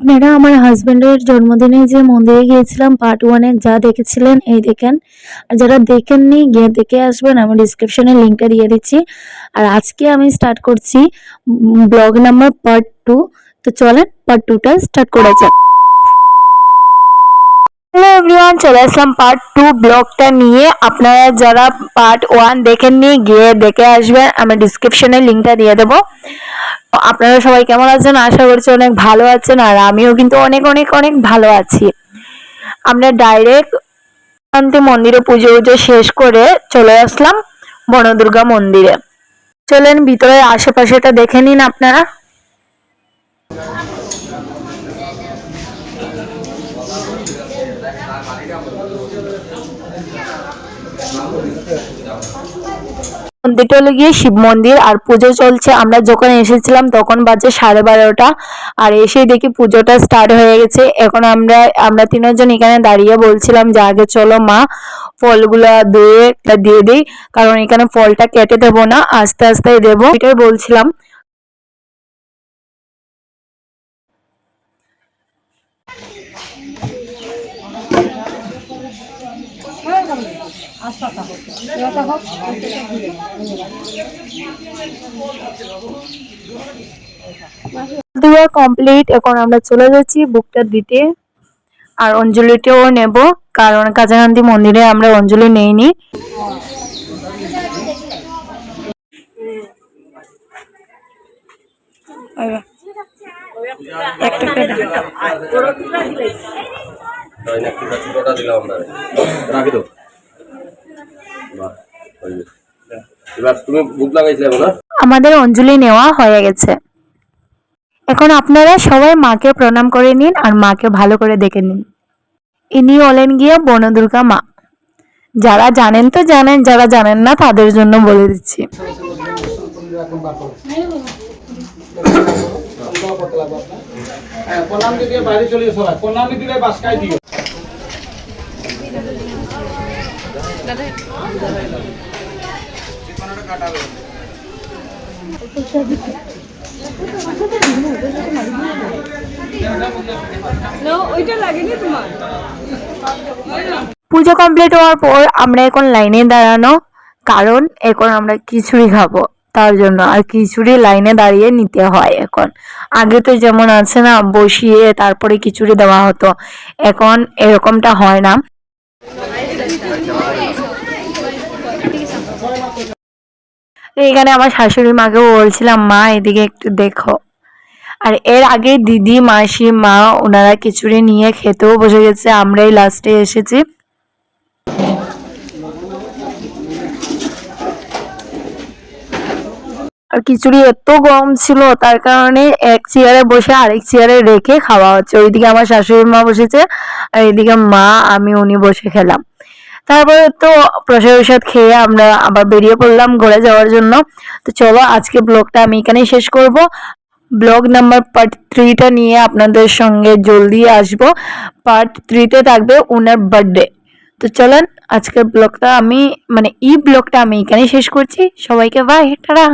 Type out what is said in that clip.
আপনারা আমার হাজব্যান্ডের জন্মদিনে যে মন্দিরে গিয়েছিলাম পার্ট ওয়ানে যা দেখেছিলেন, এই দেখেন। আর যারা দেখেননি, গিয়ে দেখে আসবেন, আমি ডিসক্রিপশনে লিঙ্কটা দিয়ে দিচ্ছি। আর আজকে আমি স্টার্ট করছি ব্লগ নাম্বার পার্ট টু তো চলেন পার্ট টুটা স্টার্ট করা যাক। হ্যালো এভরিওয়ান চলে আসলাম পার্ট টু ব্লগটা নিয়ে। আপনারা যারা পার্ট ওয়ান দেখেননি, গিয়ে দেখে আসবেন। আমি ডিসক্রিপশনে লিঙ্কটা দিয়ে দেবো। আপনারা সবাই কেমন আছেন? আশা করছি অনেক ভালো আছেন, আর আমিও কিন্তু অনেক অনেক অনেক ভালো আছি। আমরা ডাইরেক্ট শান্তি মন্দিরে পুজো উজো শেষ করে চলে আসলাম বনদুর্গা মন্দিরে। চলেন, ভিতরের আশেপাশেটা দেখে নিন আপনারা। মন্দিরটা হলো গিয়ে শিব মন্দির, আর পুজো চলছে। আমরা যখন এসেছিলাম তখন বাজে সাড়ে বারোটা, আর এসেই দেখি পুজোটা স্টার্ট হয়ে গেছে। এখন আমরা আমরা তিনজন এখানে দাঁড়িয়ে বলছিলাম যে আগে চলো মা, ফলগুলা দিয়ে দিয়ে দিই, কারণ এখানে ফলটা কেটে দেবো না, আস্তে আস্তে দেবো। এটাই বলছিলাম। কমপ্লিট এখন আমরা চলে যাচ্ছি বুকটা দিতে। আর অঞ্জলিটাও নেব, কারণ কাজাকান্দি মন্দিরে আমরা অঞ্জলি নেইনি। একটা তাই না কিংবা ছোটটা দিলাম আমরা। রাখি তো। বাহ, হয়ে। গেছে। এবার তুমি বুক লাগাইছিলে না? আমাদের অঞ্জলি নেওয়া হয়ে গেছে। এখন আপনারা সবাই মাকে প্রণাম করে নিন আর মাকে ভালো করে দেখে নিন। ইনি হলেন গিয়ে বনদুর্গা মা। যারা জানেন তো জানেন যারা জানেন না তাদের জন্য বলে দিচ্ছি। হ্যাঁ, প্রণাম দিয়ে বাইরে চলে সবাই প্রণাম দিলে বাসকায় দিও। পুজো কমপ্লিট হওয়ার পর আমরা এখন লাইনে দাঁড়ানো, কারণ এখন আমরা খিচুড়ি খাব। তার জন্য আর খিচুড়ি লাইনে দাঁড়িয়ে নিতে হয় এখন। আগে তো যেমন আছে না, বসিয়ে তারপরে খিচুড়ি দেওয়া হতো। এখন এরকমটা হয় না তো এখানে আমার শাশুড়ি মাকেও বলছিলাম, মা, এদিকে একটু দেখো। আর এর আগে দিদি, মাসি, মা, ওনারা খিচুড়ি নিয়ে খেতেও বসে গেছে। আমরাই লাস্টে এসেছি। আর খিচুড়ি এত গরম ছিল, তার কারণে এক চেয়ারে বসে আরেক চেয়ারে রেখে খাওয়া হচ্ছে। ওইদিকে আমার শাশুড়ি মা বসেছে, আর এদিকে মা, আমি, উনি বসে খেলাম। তারপরে তো প্রসাদ প্রসাদ খেয়ে আমরা আবার বেরিয়ে পড়লাম ঘুরে যাওয়ার জন্য। তো চলো আজকে ব্লগটা আমি এখানেই শেষ করব। ব্লগ নাম্বার পার্ট থ্রিটা নিয়ে আপনাদের সঙ্গে জলদি আসব। পার্ট থ্রিতে থাকবে ওনার বার্থডে তো চলেন আজকের ব্লগটা আমি মানে এই ব্লগটা আমি এখানেই শেষ করছি। সবাইকে বাই টাটা।